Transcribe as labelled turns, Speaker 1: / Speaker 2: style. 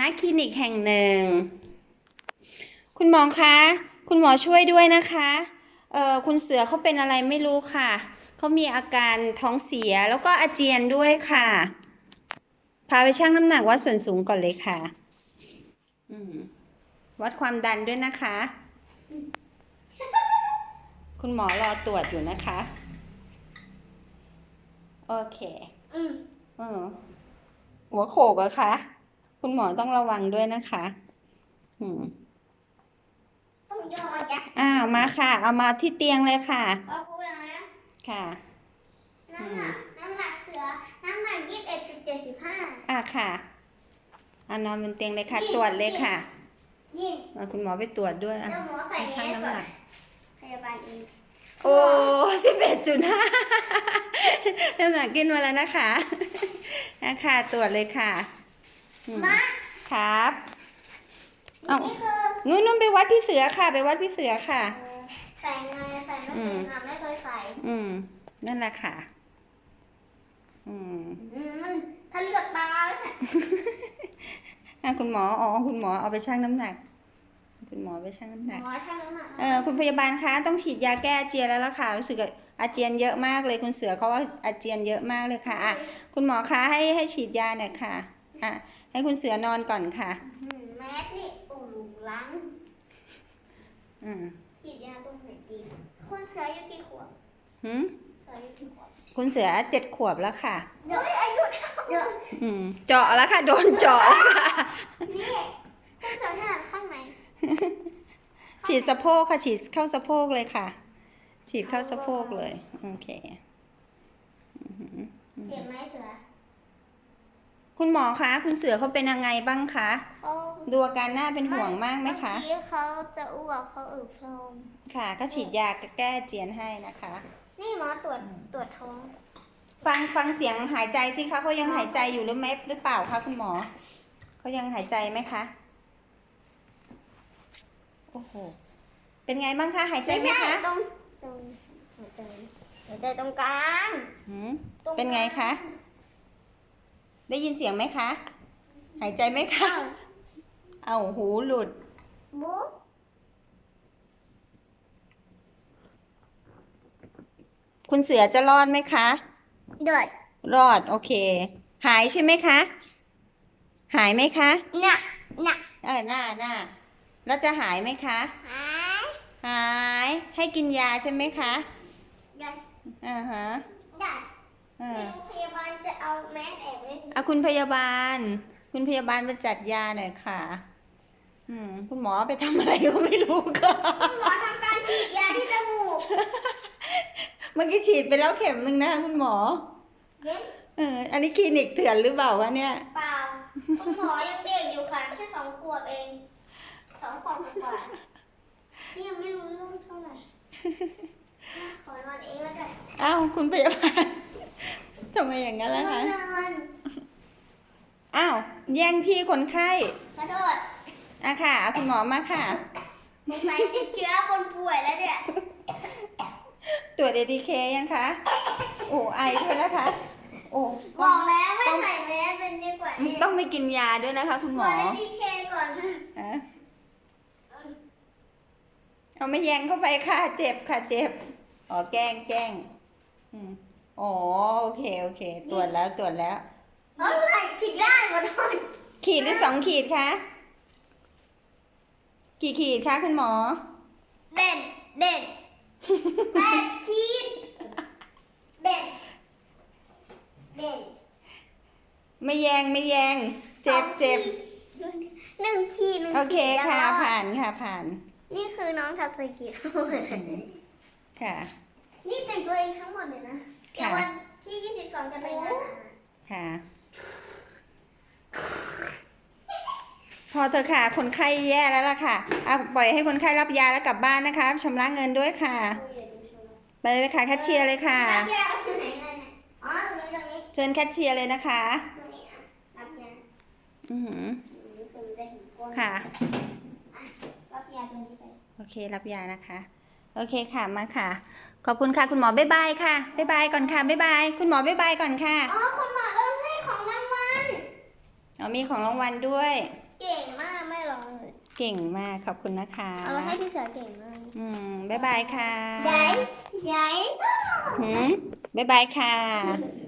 Speaker 1: ณคลินิกแห่งหนึ่ง คุณหมอคะ คุณหมอช่วยด้วยนะคะ เออคุณเสือเขาเป็นอะไรไม่รู้ค่ะ เขามีอาการท้องเสียแล้วก็อาเจียนด้วยค่ะ พาไปชั่งน้ำหนักวัดส่วนสูงก่อนเลยค่ะอืมวัดความดันด้วยนะคะ คุณหมอรอตรวจอยู่นะคะ โอเค
Speaker 2: อืม
Speaker 1: เออหัวโขกอะคะ คุณหมอต้องระวังด้วยนะคะอืม
Speaker 2: ต้องยอมจ้ะ
Speaker 1: อ้าวมาค่ะ เอามาที่เตียงเลยค่ะ
Speaker 2: เอาคุยนะ
Speaker 1: ค่ะ
Speaker 2: น้ำหนักน้ำหนักเสือ น้ำหนักยี่สิบเอ็ดจุดเจ็ดสิบห้า
Speaker 1: อะค่ะเอานอนบนเตียงเลยค่ะ
Speaker 2: ยิ่ง
Speaker 1: ตรวจเลยค่ะ
Speaker 2: ยิ่ง
Speaker 1: เอาคุณหมอไปตรวจด้วยอะ
Speaker 2: เดี๋ยวหมอใส่
Speaker 1: ให้
Speaker 2: แม
Speaker 1: ชั่ง
Speaker 2: ส
Speaker 1: น้ำ
Speaker 2: ก่อ
Speaker 1: ห
Speaker 2: น
Speaker 1: นัก
Speaker 2: พยาบาลเอง
Speaker 1: โอ้สิบเอ็ดจุดห้าน้ำหนักกินมาแล้วนะคะ นะคะตรวจเลยค่ะอื ม
Speaker 2: มา
Speaker 1: ครับเอ้า
Speaker 2: นี่คือ
Speaker 1: นู้นนู้นไปวัดพี่เสือค่ะ ไปวัดพี่เสือค่ะ
Speaker 2: ใส่ไงใส่ไม่เป็นอะไม่เคยใส่
Speaker 1: อืม นั่นแหละค่ะ อืม
Speaker 2: อืมมันถ้าเลือดตาเลยเนี่ย
Speaker 1: อะคุณหมออ๋อคุณหมอเอาไปชั่งน้ำหนัก คุณหมอไปชั่งน้ำหนัก
Speaker 2: หมอช่างน้ำหนัก
Speaker 1: เออคุณพยาบาลคะต้องฉีดยาแก้อาเจียนแล้วล่ะค่ะรู้สึกอาเจียนเยอะมากเลยคุณเสือเขาว่าอาเจียนเยอะมากเลยค่ะอะคุณหมอคะให้ให้ฉีดยาหน่อยค่ะอะ ให้คุณเสือนอนก่อนค่ะ
Speaker 2: อืมแมสนี่โอ้โหล้าง
Speaker 1: อืม
Speaker 2: ฉีดยาตรงไหนดีคุณเสืออายุกี่ขวบ
Speaker 1: หืม
Speaker 2: เสืออายุกี่ขวบ
Speaker 1: คุณเสือเจ็ดขวบแล้วค่ะ
Speaker 2: เดี๋ยวอายุเท่าเดี๋ยว
Speaker 1: อืมเจาะแล้วค่ะ โดนเจาะแล้วค่ะ
Speaker 2: นี่คุณเสือถนัดข้างไหน
Speaker 1: ฉีดสะโพกค่ะ ฉีดเข้าสะโพกเลยค่ะ ฉีดเข้าสะโพกเลย โอเคอือหือ
Speaker 2: เจ็บไหมเสือ
Speaker 1: คุณหมอคะ คุณเสือเขาเป็นยังไงบ้างคะ
Speaker 2: เขา
Speaker 1: ดูอาการหน้าเป็นห่วงมากไหมคะ
Speaker 2: เมื่อกี้เขาจะอ้วกเขาอึโพรง
Speaker 1: ค่ะ ก็ฉีดยาแก้เจียนให้นะคะ
Speaker 2: นี่หมอตรวจตรวจท้อง
Speaker 1: ฟังฟังเสียงหายใจสิคะเขายังหายใจอยู่หรือไม่หรือเปล่าคะคุณหมอเขายังหายใจไหมคะโอ้โหเป็นไงบ้างคะหายใจไหมคะ
Speaker 2: ตรงตรงหัวใจหัวใจตรงกลาง
Speaker 1: หืม
Speaker 2: ตรง
Speaker 1: เป็นไงคะ ได้ยินเสียงไหมคะ หายใจไหมคะ
Speaker 2: อ้าว
Speaker 1: เอาหูหลุด
Speaker 2: บุ๊บ
Speaker 1: คุณเสือจะรอดไหมคะ
Speaker 2: เดือด
Speaker 1: รอด โอเค หายใช่ไหมคะ หายไหมคะ
Speaker 2: หนักหนัก
Speaker 1: เออหน้าหน้าแล้วจะหายไหมคะ
Speaker 2: หาย
Speaker 1: หาย ให้กินยาใช่ไหมคะ
Speaker 2: ได้
Speaker 1: อ่าฮะ
Speaker 2: ได้
Speaker 1: เออ
Speaker 2: ไม่รู้พยาบาลจะเอาแมสแอบไว้
Speaker 1: อะคุณพยาบาล คุณพยาบาลมาจัดยาหน่อยค่ะ อืม คุณหมอไปทำอะไรก็ไม่รู้ค่ะ
Speaker 2: คุณหมอทำการฉีดยาที่จมูก
Speaker 1: เมื่อกี้ฉีดไปแล้วเข็มหนึ่งนะคะคุณหมอ
Speaker 2: เย็น
Speaker 1: เออ อันนี้คลินิกเถื่อนหรือเปล่าวะเนี่ย
Speaker 2: เปล่า คุณหมอยังเด็กอยู่ค่ะแค่สองขวบเอง สองขวบกว่านี่ยังไม่รู้เรื่องเท่าไหร่ ขอนอนเองแล้วกัน
Speaker 1: อ้าว คุณพยาบาลทำไมอย่างนั้นล่ะคะ
Speaker 2: เงิน
Speaker 1: อ้าวแย่งที่คนไข้
Speaker 2: ขอโทษ
Speaker 1: อะค่ะเอาคุณหมอมาค่ะ
Speaker 2: สงสัยติดเชื้อคนป่วยแล้วเนี่ย
Speaker 1: ตรวจ ATK ยังคะ โอ้ไอด้วยนะคะ โอ้
Speaker 2: บอกแล้วไม่ใส่แมสเป็นดีกว่านี้
Speaker 1: ต้องไม่กินยาด้วยนะคะ คุณหมอ
Speaker 2: ขอดีเคก่อน
Speaker 1: ฮะเอาไม่แยงเข้าไปค่ะ เจ็บค่ะ เจ็บ อ๋อแกล้งแกล้งอืมอ๋อโอเคโอเค ตรวจแล้วตรวจแล้ว
Speaker 2: เอ้ยไม่ผิดด้านขอโทษ
Speaker 1: ขีดหรือสองขีดคะกี่ขีดคะคุณหมอ
Speaker 2: เด่นเด่นแปดขีดเด่นเด่น
Speaker 1: ไม่แยงไม่แยง เจ็บเจ็บ
Speaker 2: หนึ่งขีดหนึ่ง
Speaker 1: โอเค
Speaker 2: ขีด
Speaker 1: ค่ะ
Speaker 2: แล้ว
Speaker 1: ผ่านค่ะผ่าน
Speaker 2: นี่คือน้องทัศกิจ
Speaker 1: ค่ะ
Speaker 2: นี่แต่งตัวเองทั้งหมดเลยนะเดี๋ยว
Speaker 1: ค่ะ
Speaker 2: วันที่22จะไปงานอาหาร
Speaker 1: ค่ะ พอเธอะค่ะ คนไข้แย่แล้วล่ะค่ะเอาปล่อยให้คนไข้รับยาแล้วกลับบ้านนะคะชำระเงินด้วยค่ะ ไปเลยค่ะแคชเชียร์เลยค่ะ
Speaker 2: รับยาเอาที่ไหนกันเนี่ยอ๋อตรงนี้ตรงนี้
Speaker 1: เชิญแคชเชียร์เลยนะคะ
Speaker 2: ตรงนี้อะรับยา
Speaker 1: อือหือ
Speaker 2: รู้สึกมันจะเห็นก้น
Speaker 1: ค่ะ
Speaker 2: อะรับยาตรงนี้ไป
Speaker 1: โอเค รับยานะคะ โอเคค่ะ มาค่ะ ขอบคุณค่ะ คุณหมอบ๊ายบายค่ะ บ๊ายบายก่อนค่ะ บ๊ายบาย คุณหมอบ๊ายบายก่อนค่ะ
Speaker 2: อ๋อคุณหมอเริ่มให้ของรางวัล
Speaker 1: อ๋อมีของรางวัลด้วย
Speaker 2: อ เก่งมากไม่ร้องเลย
Speaker 1: เก่งมากขอบคุณนะคะ
Speaker 2: เอามาให้พี่เสือเก่งมาก
Speaker 1: อืมบ๊ายบายค่ะ
Speaker 2: ไหนไหน
Speaker 1: หืมบ๊ายบายค่ะ
Speaker 2: ไ